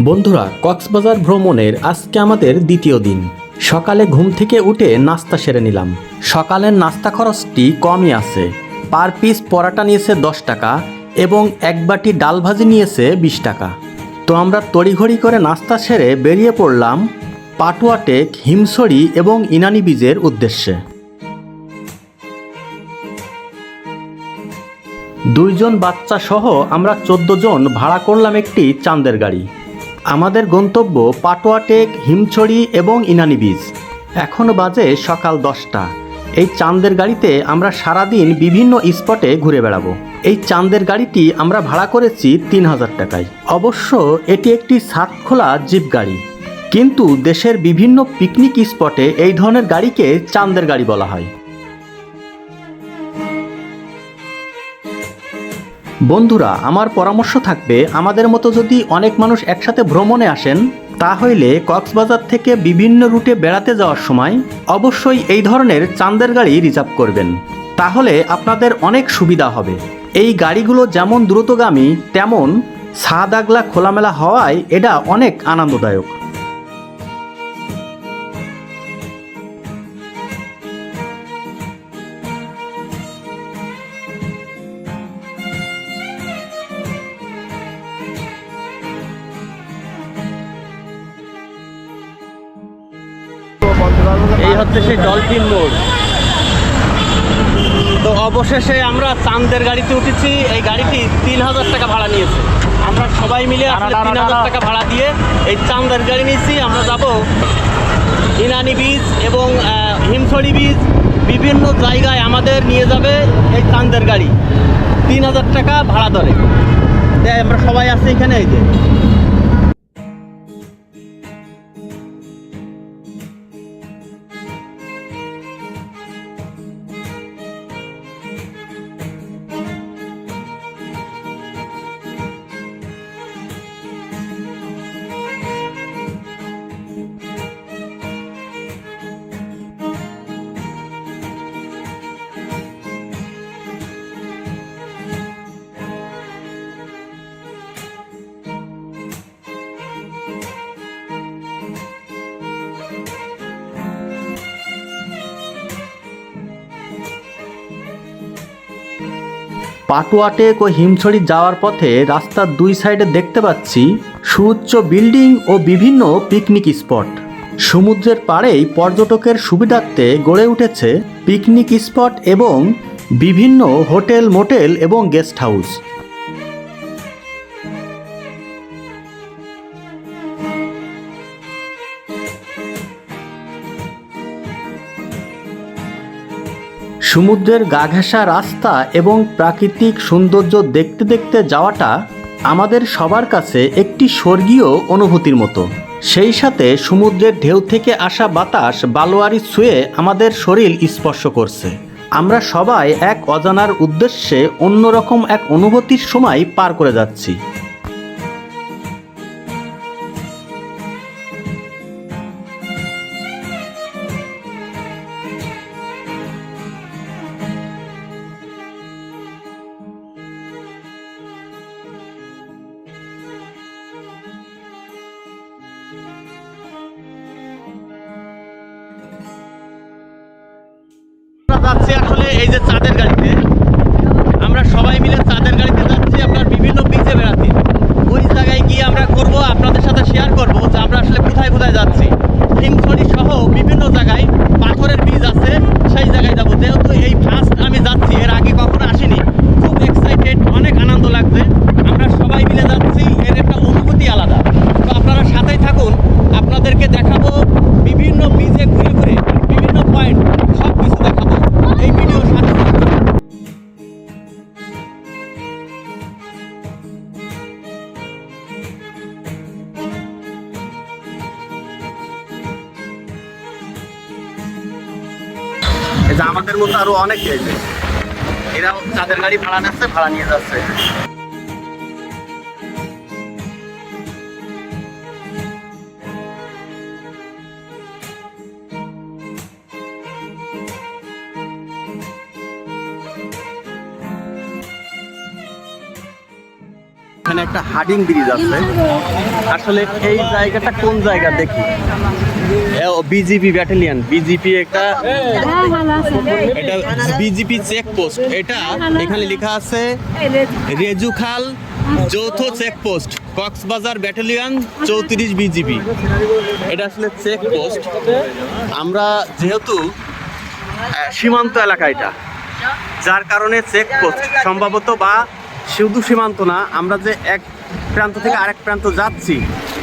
বন্ধুরা, কক্সবাজার ভ্রমণের আজকে আমাদের দ্বিতীয় দিন। সকালে ঘুম থেকে উঠে নাস্তা সেরে নিলাম। সকালের নাস্তা খরচটি কমই আছে। পার পিস পরাটা নিয়েছে দশ টাকা এবং এক বাটি ডাল ভাজি নিয়েছে বিশ টাকা। তো আমরা তড়িঘড়ি করে নাস্তা সেরে বেরিয়ে পড়লাম পাটুয়াটেক হিমসড়ি এবং ইনানি বীজের উদ্দেশ্যে। দুইজন বাচ্চা সহ আমরা চোদ্দ জন ভাড়া করলাম একটি চাঁদের গাড়ি। আমাদের গন্তব্য পাটোয়াটেক হিমছড়ি এবং ইনানি বীজ এখন বাজে সকাল দশটা। এই চাঁদের গাড়িতে আমরা সারাদিন বিভিন্ন স্পটে ঘুরে বেড়াবো। এই চাঁদের গাড়িটি আমরা ভাড়া করেছি তিন হাজার টাকায়। অবশ্য এটি একটি ছাদ খোলা জিপ গাড়ি। কিন্তু দেশের বিভিন্ন পিকনিক স্পটে এই ধরনের গাড়িকে চাঁদের গাড়ি বলা হয়। বন্ধুরা, আমার পরামর্শ থাকবে, আমাদের মতো যদি অনেক মানুষ একসাথে ভ্রমণে আসেন, তাহলে কক্সবাজার থেকে বিভিন্ন রুটে বেড়াতে যাওয়ার সময় অবশ্যই এই ধরনের চাঁদের গাড়ি রিজার্ভ করবেন। তাহলে আপনাদের অনেক সুবিধা হবে। এই গাড়িগুলো যেমন দ্রুতগামী, তেমন সাদাগলা খোলামেলা হওয়ায় এটা অনেক আনন্দদায়ক। হচ্ছে সেই ডলফিন মোড়। তো অবশেষে আমরা চাঁদের গাড়িতে উঠেছি। এই গাড়িটি তিন হাজার টাকা ভাড়া নিয়েছে। আমরা সবাই মিলে আসলে তিন হাজার টাকা ভাড়া দিয়ে এই চাঁদের গাড়ি নিয়েছি। আমরা যাব ইনানি বীজ এবং হিমছড়ি বীজ বিভিন্ন জায়গায় আমাদের নিয়ে যাবে এই চাঁদের গাড়ি। তিন হাজার টাকা ভাড়া ধরে। আমরা সবাই আছি এখানে এই যে। পাটুয়াটেক ও হিমছড়ি যাওয়ার পথে রাস্তার দুই সাইডে দেখতে পাচ্ছি সুউচ্চ বিল্ডিং ও বিভিন্ন পিকনিক স্পট। সমুদ্রের পাড়েই পর্যটকের সুবিধার্থে গড়ে উঠেছে পিকনিক স্পট এবং বিভিন্ন হোটেল, মোটেল এবং গেস্ট হাউস। সমুদ্রের গা ঘেঁষা রাস্তা এবং প্রাকৃতিক সৌন্দর্য দেখতে দেখতে যাওয়াটা আমাদের সবার কাছে একটি স্বর্গীয় অনুভূতির মতো। সেই সাথে সমুদ্রের ঢেউ থেকে আসা বাতাস বালোয়ারি ছুঁয়ে আমাদের শরীর স্পর্শ করছে। আমরা সবাই এক অজানার উদ্দেশ্যে অন্যরকম এক অনুভূতির সময় পার করে যাচ্ছি। গাড়ি ভাড়া নিচ্ছে ভাড়া নিয়ে যাচ্ছে এখানে একটা হাডিং ব্রিজ আছে। আসলে এই জায়গাটা কোন জায়গা দেখি? BGP battalion. বিজিপি একটা এটা বিজিপি চেকপোস্ট। এটা এখানে লেখা আছে, রেজুখাল যৌথ চেকপোস্ট, কক্সবাজার ব্যাটালিয়ন চৌত্রিশ বিজিপি। এটা আসলে চেকপোস্ট। আমরা যেহেতু সীমান্ত এলাকা এটা, যার কারণে চেকপোস্ট, সম্ভবত বা শুধু সীমান্ত না, আমরা যে এক প্রান্ত থেকে আরেক প্রান্ত যাচ্ছি,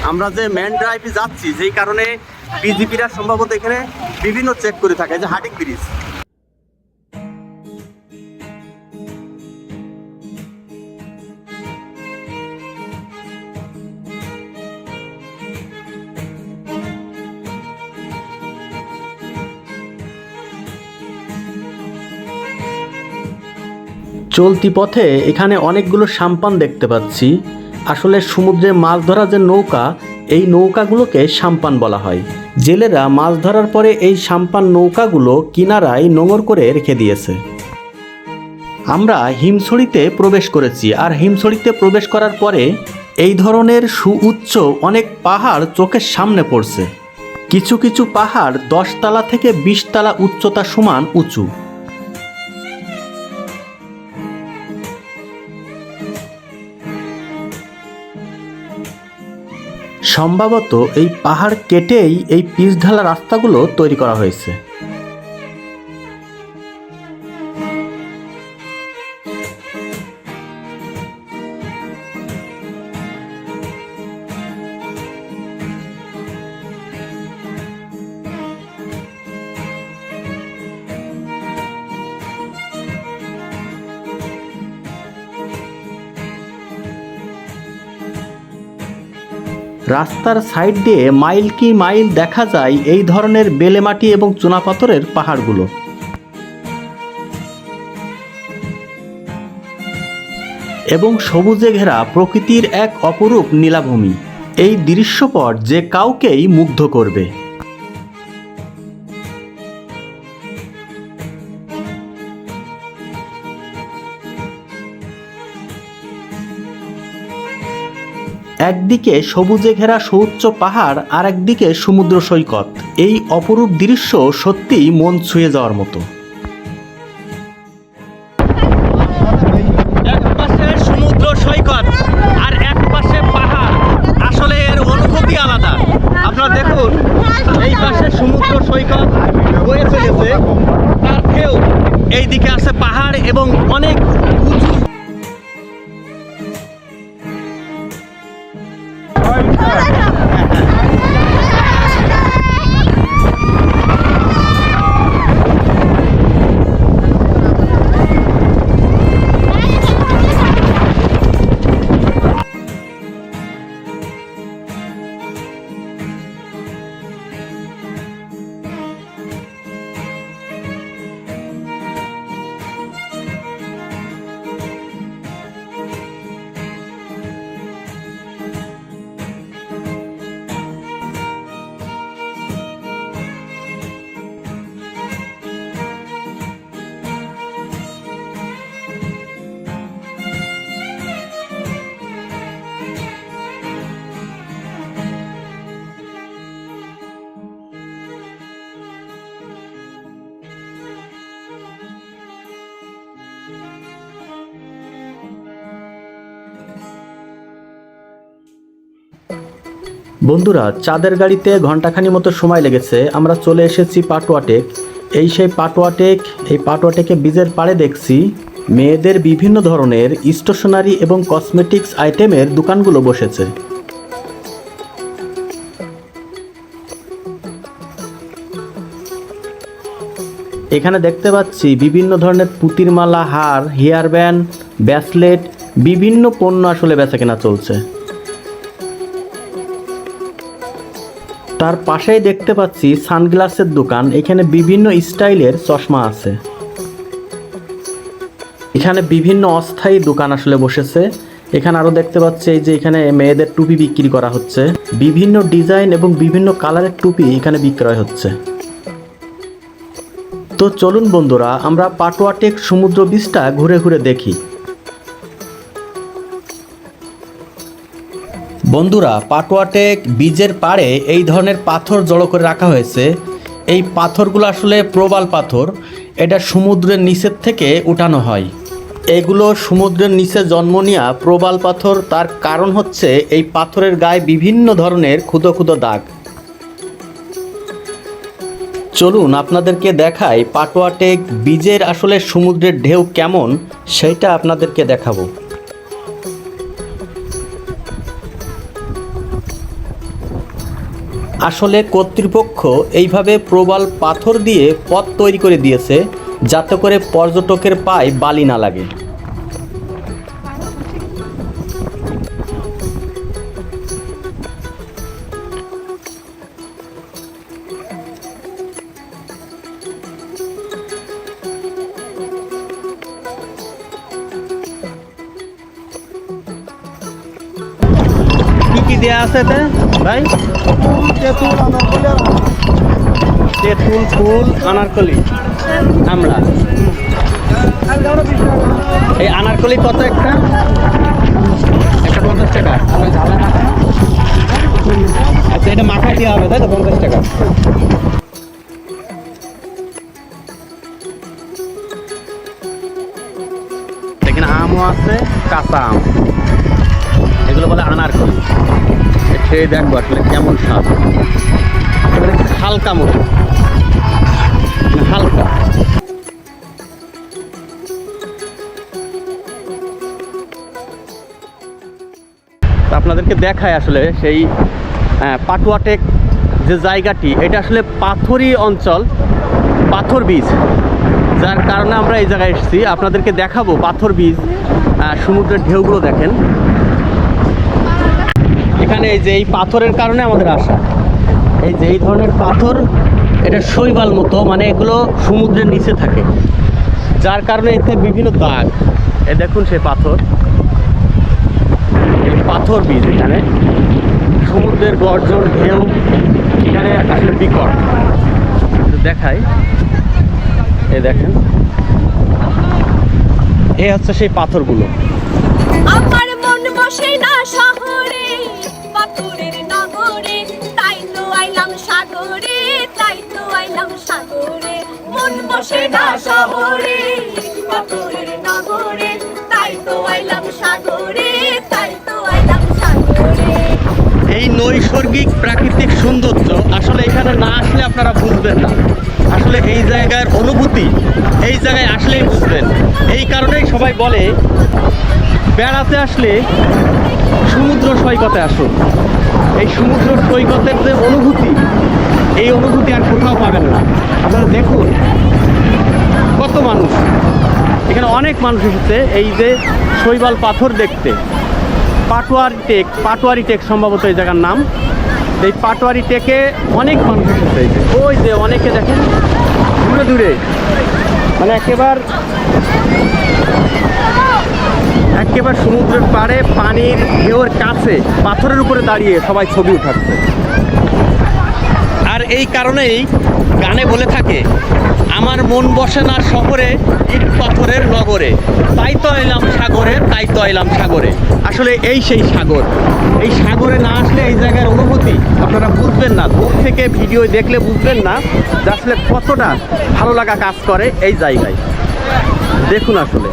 আমরা যে ম্যান ড্রাইভে যাচ্ছি, যেই কারণে বিজিপিরা সম্ভবত এখানে বিভিন্ন চেক করে থাকে, যে হার্ডিং ব্রিজ চলতি পথে এখানে অনেকগুলো সাম্পান দেখতে পাচ্ছি। আসলে সমুদ্রে মাছ ধরা যে নৌকা, এই নৌকাগুলোকে সাম্পান বলা হয়। জেলেরা মাছ ধরার পরে এই সাম্পান নৌকাগুলো কিনারায় নোঙর করে রেখে দিয়েছে। আমরা হিমছড়িতে প্রবেশ করেছি আর হিমছড়িতে প্রবেশ করার পরে এই ধরনের সুউচ্চ অনেক পাহাড় চোখের সামনে পড়ছে। কিছু কিছু পাহাড় দশতলা থেকে বিশতলা উচ্চতা সমান উঁচু। সম্ভবত এই পাহাড় কেটেই এই পিচ ঢালা রাস্তাগুলো তৈরি করা হয়েছে। রাস্তার সাইড দিয়ে মাইল কি মাইল দেখা যায় এই ধরনের বেলে মাটি এবং চুনাপাথরের পাহাড়গুলো। এবং সবুজে ঘেরা প্রকৃতির এক অপরূপ নীলাভূমি। এই দৃশ্যপট যে কাউকেই মুগ্ধ করবে। একদিকে সবুজে ঘেরা সুউচ্চ পাহাড় আর একদিকে সমুদ্র সৈকত। এই অপরূপ দৃশ্য সত্যিই মন ছুঁয়ে যাওয়ার মতো। সমুদ্র সৈকত আর পাহাড়। আসলে এর আলাদা। দেখুন, এই পাশে সমুদ্র সৈকত বয়ে চলেছে, তার এইদিকে আছে পাহাড় এবং অনেক বন্ধুরা, চাঁদের গাড়িতে ঘন্টাখানি মতো সময় লেগেছে। আমরা চলে এসেছি পাটুয়াটেক এই সেই পাটুয়াটেক এই পাটুয়াটেকে বীজের পাড়ে দেখছি। মেয়েদের বিভিন্ন ধরনের স্টেশনারি এবং কসমেটিক্স আইটেমের দোকানগুলো বসেছে। এখানে দেখতে পাচ্ছি বিভিন্ন ধরনের পুতির মালা, হার, হেয়ার ব্যান্ড, ব্যাসলেট, বিভিন্ন পণ্য আসলে বেচা কেনা চলছে। তার পাশেই দেখতে পাচ্ছি সানগ্লাসের দোকান। এখানে বিভিন্ন স্টাইলের চশমা আছে। এখানে বিভিন্ন অস্থায়ী দোকান আসলে বসেছে। এখানে আরও দেখতে পাচ্ছি যে এখানে মেয়েদের টুপি বিক্রি করা হচ্ছে। বিভিন্ন ডিজাইন এবং বিভিন্ন কালারের টুপি এখানে বিক্রয় হচ্ছে। তো চলুন বন্ধুরা, আমরা পাটোয়াটেক সমুদ্র বীজটা ঘুরে ঘুরে দেখি। বন্ধুরা পাটোয়াটেক বীজের পাড়ে এই ধরনের পাথর জড়ো করে রাখা হয়েছে। এই পাথরগুলো আসলে প্রবাল পাথর। এটা সমুদ্রের নিচের থেকে উঠানো হয়। এগুলো সমুদ্রের নিচে জন্ম নেওয়া প্রবাল পাথর। তার কারণ হচ্ছে এই পাথরের গায়ে বিভিন্ন ধরনের ক্ষুদো ক্ষুদো দাগ। চলুন আপনাদেরকে দেখাই পাটোয়াটেক বীজের আসলে সমুদ্রের ঢেউ কেমন, সেটা আপনাদেরকে দেখাবো। আসলে কর্তৃপক্ষ এইভাবে প্রবাল পাথর দিয়ে পথ তৈরি করে দিয়েছে, যাতে করে পর্যটকের পায়ে বালি না লাগে। কি দেয়া আছে ভাই? তেঁতুল আনারকলি তেঁতুল, ফুল আনারকলি আমরা। এই আনারকলি কত একটা? একটা পঞ্চাশ টাকা। আচ্ছা এটা মাথায় দেওয়া হবে, তাই তো? পঞ্চাশ টাকা। এখানে আমও আছে, কাঁচা আম। এগুলো বলে আনারকলি খেয়ে দেখব আসলে কেমন স্বাদ। একেবারে হালকা মতো। মানে হালকা। আপনাদেরকে দেখায় আসলে সেই আহ, পাটুয়াটেক যে জায়গাটি এটা আসলে পাথরি অঞ্চল পাথর বীজ। যার কারণে আমরা এই জায়গায় এসেছি। আপনাদেরকে দেখাবো পাথর বীজ সমুদ্রের ঢেউগুলো দেখেন। এখানে এই যে এই পাথরের কারণে আমাদের আসা। এই যে এই ধরনের পাথর, এটা শৈবাল মতো মানে এগুলো সমুদ্রের নিচে থাকে। যার কারণে এতে বিভিন্ন দাগ। এ দেখুন সে পাথর। পাথর বীজ এখানে। সমুদ্রের গর্জন, ঢেউ, এখানে আসলে বিকট। দেখাই। এ দেখেন। এ হচ্ছে সেই পাথরগুলো। আমার মন বসে না সাগরে, তাই তো আইলাম সাগরে। মন বসে না শহরে পাথরের নগরে। তাই তো আইলাম সাগরে, তাই তো আইলাম সাগরে। এই নৈসর্গিক প্রাকৃতিক সৌন্দর্য আসলে এখানে না আসলে আপনারা বুঝবেন না। আসলে এই জায়গার অনুভূতি, এই জায়গায় আসলেই বুঝবেন। এই কারণেই সবাই বলে, বেড়াতে আসলে সমুদ্র সৈকতে আসুন। এই সমুদ্র সৈকতের যে অনুভূতি এই অনুভূতি আর কোথাও পাবেন না। আপনারা দেখুন, কত মানুষ। এখানে অনেক মানুষ এসেছে, এই যে শৈবাল পাথর দেখতে। পাটোয়ারি টেক পাটোয়ারি টেক সম্ভবত এই জায়গার নাম। এই পাটোয়ারি টেকে অনেক মানুষ এসেছে। ওই যে অনেকে দেখেন, দূরে দূরে। মানে একেবার, একেবারে সমুদ্রের পাড়ে পানির ঢেউর কাছে পাথরের উপরে দাঁড়িয়ে সবাই ছবি উঠাচ্ছে। এই কারণেই গানে বলে থাকে, আমার মন বসে না শহরে, ইট পাথরের নগরে। তাই তো এলাম সাগরে, তাই তো এলাম সাগরে। আসলে এই সেই সাগর। এই সাগরে না আসলে এই জায়গার অনুভূতি আপনারা বুঝবেন না। দূর থেকে ভিডিও দেখলে বুঝবেন না যে আসলে কতটা ভালো লাগা কাজ করে এই জায়গায়। দেখুন আসলে।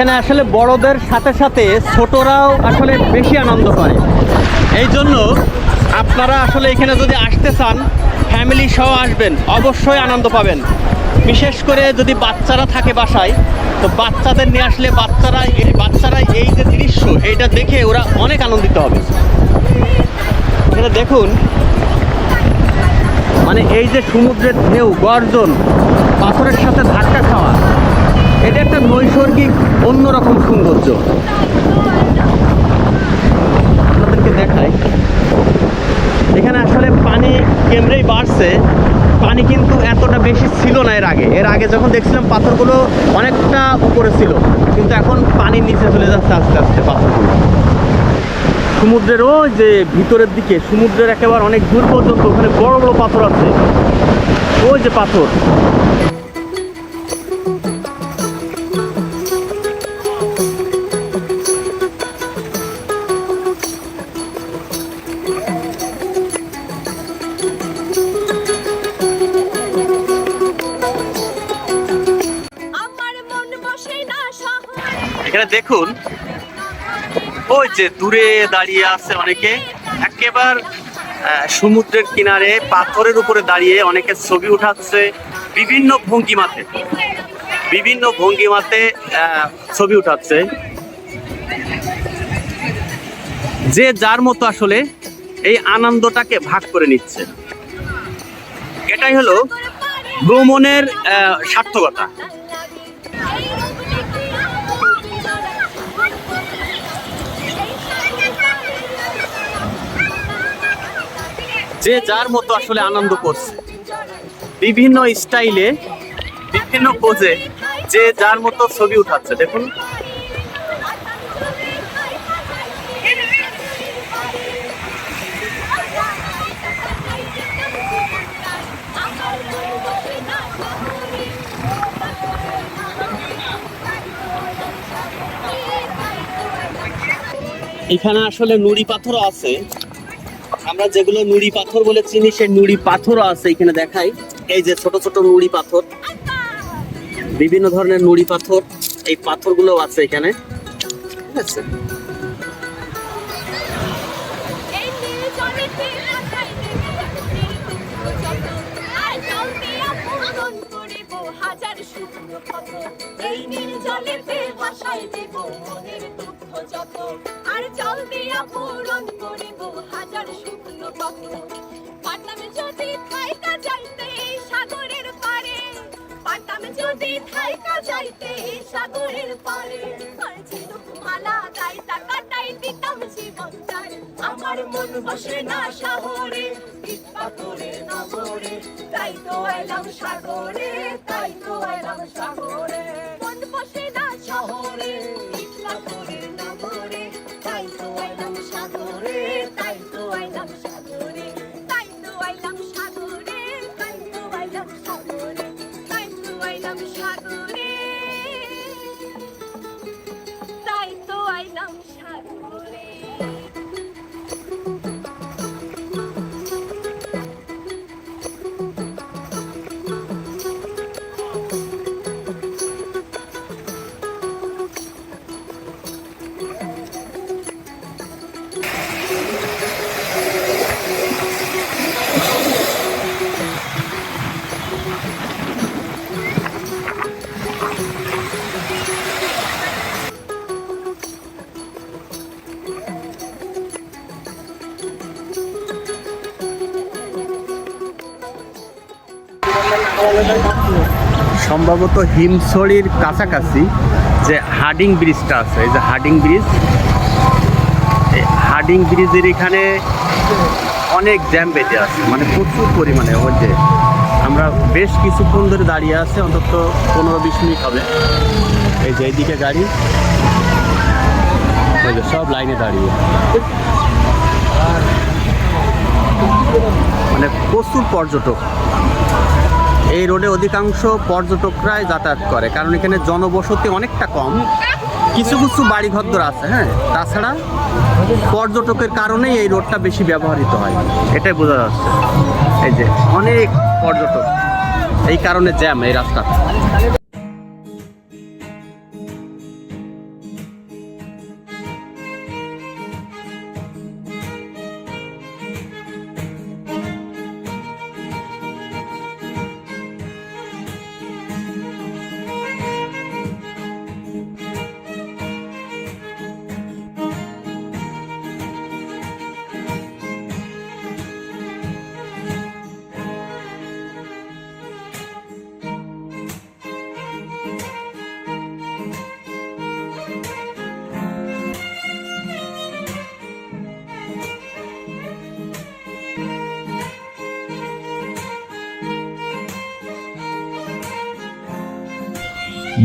এখানে আসলে বড়দের সাথে সাথে ছোটরাও আসলে বেশি আনন্দ করে। এই জন্য আপনারা আসলে এখানে যদি আসতে চান ফ্যামিলি সহ আসবেন, অবশ্যই আনন্দ পাবেন। বিশেষ করে যদি বাচ্চারা থাকে বাসায়, তো বাচ্চাদের নিয়ে আসলে বাচ্চারা এই বাচ্চারা এই যে দৃশ্য, এইটা দেখে ওরা অনেক আনন্দিত হবে। এখানে দেখুন মানে এই যে সমুদ্রের ঢেউ, গর্জন, পাথরের সাথে ধাক্কা খাওয়া। এটা একটা নৈসর্গিক অন্যরকম সৌন্দর্য। আপনাদেরকে দেখাই। এখানে আসলে পানি কেমরেই বাড়ছে। পানি কিন্তু এতটা বেশি ছিল না এর আগে। এর আগে যখন দেখছিলাম পাথরগুলো অনেকটা উপরে ছিল, কিন্তু এখন পানির নিচে চলে যাচ্ছে আস্তে আস্তে পাথরগুলো। সমুদ্রের ওই যে ভিতরের দিকে, সমুদ্রের একেবারে অনেক দূর পর্যন্ত ওখানে বড় বড় পাথর আছে। ওই যে পাথর। এখানে দেখুন, ওই যে দূরে দাঁড়িয়ে আছে অনেকে। একেবারে সমুদ্রের কিনারে পাথরের উপরে দাঁড়িয়ে অনেকে ছবি উঠাচ্ছে বিভিন্ন ভঙ্গিমাতে। বিভিন্ন ভঙ্গিমাতে ছবি উঠাচ্ছে। যে যার মতো আসলে এই আনন্দটাকে ভাগ করে নিচ্ছে। এটাই হলো ভ্রমণের সার্থকতা। যে যার মতো আসলে আনন্দ করছে। বিভিন্ন স্টাইলে, বিভিন্ন পোজে যে যার মতো ছবি উঠাচ্ছে। দেখুন। এখানে আসলে নুড়ি পাথরও আছে। আমরা যেগুলো নুড়ি পাথর বলে চিনি, সেই নুড়ি পাথরও আছে এখানে দেখাই। এই যে ছোট ছোট নুড়ি পাথর। বিভিন্ন ধরনের নুড়ি পাথর, এই পাথরগুলো আছে এখানে। এই নীল বসাই দেব যত। আর জল দিয়া পূরণ করিব হাজার শুকনো ক্ষত পাটাম যদি থাইকা যাইতে সাগরের পারে। পাটাম যদি থাইকা যাইতে সাগরের পারে। মালা গাইতা কাটাই দিতাম জীবনটার আমার মন বসে না শহরে, ইট পাথরের নগরে। তাই তো এলাম সাগরে, তাই তো এলাম সাগরে। সম্ভবত হিমছড়ির কাছাকাছি যে হার্ডিং ব্রিজটা আছে, এই যে হার্ডিং ব্রিজ, এই হার্ডিং ব্রিজের এখানে অনেক জ্যাম বেঁধে আছে মানে প্রচুর পরিমাণে। ওই যে আমরা বেশ কিছুক্ষণ ধরে দাঁড়িয়ে আছে, অন্তত পনেরো বিশ মিনিট হবে। এই যে এইদিকে গাড়ি ওই যে সব লাইনে দাঁড়িয়ে। মানে প্রচুর পর্যটক। এই রোডে অধিকাংশ পর্যটকরাই যাতায়াত করে, কারণ এখানে জনবসতি অনেকটা কম। কিছু কিছু বাড়ি ঘরদর আছে হ্যাঁ? তাছাড়া পর্যটকের কারণেই এই রোডটা বেশি ব্যবহৃত হয়। এটাই বোঝা যাচ্ছে। এই যে অনেক পর্যটক। এই কারণে জ্যাম এই রাস্তা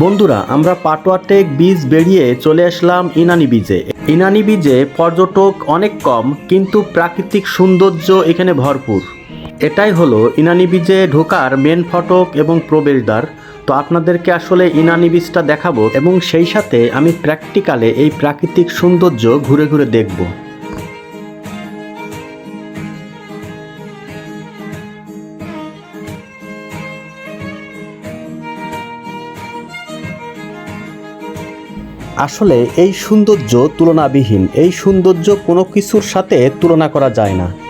বন্ধুরা, আমরা পাটোয়াটেক বীজ বেরিয়ে চলে আসলাম ইনানি বীজে। ইনানি বীজে পর্যটক অনেক কম, কিন্তু প্রাকৃতিক সৌন্দর্য এখানে ভরপুর। এটাই হলো ইনানি বীজে ঢোকার মেন ফটক এবং প্রবেশদ্বার। তো আপনাদেরকে আসলে ইনানি বীজটা দেখাবো এবং সেই সাথে আমি প্র্যাকটিক্যালে এই প্রাকৃতিক সৌন্দর্য ঘুরে ঘুরে দেখব। আসলে এই সৌন্দর্য তুলনাবিহীন। এই সৌন্দর্য কোনো কিছুর সাথে তুলনা করা যায় না।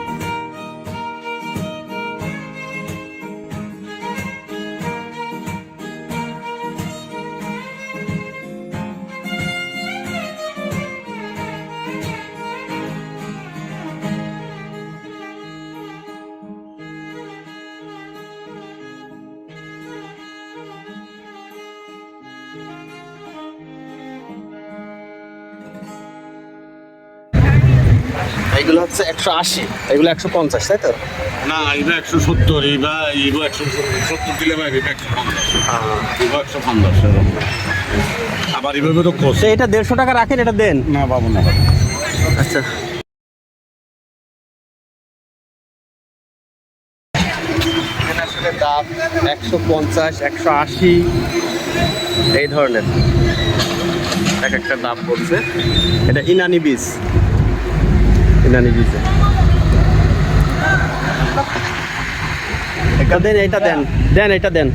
এইগুলো হচ্ছে একশো আশি এগুলো একশো পঞ্চাশ তাই তো? না এটা একশো সত্তর এইবা এইবা একশো সত্তর দিলে বাইরে এটা একশো পঞ্চাশ। একশো পঞ্চাশ আবার এইভাবে তো কোষ এটা দেড়শো টাকা রাখেন এটা দেন। না পাবো না আচ্ছা। দাম একশো পঞ্চাশ একশো আশি এই ধরনের। এক একটা দাম পড়ছে। এটা ইনানি বীজ। ইনানি এটা দেন এটা দেন। দেন এটা দেন।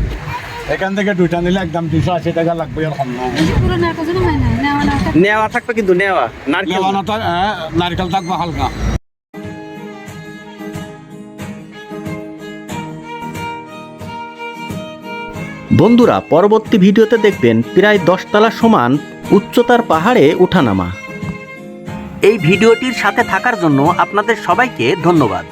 এখান থেকে দুইটা নিলে একদম দুশো আশি টাকা লাগবে আর কম নেওয়া থাকবে কিন্তু নেওয়া। নারকেল। হ্যাঁ, নারকেল থাকবে হালকা। বন্ধুরা পরবর্তী ভিডিওতে দেখবেন প্রায় দশতলা সমান উচ্চতার পাহাড়ে ওঠানামা এই ভিডিওটির সাথে থাকার জন্য আপনাদের সবাইকে ধন্যবাদ।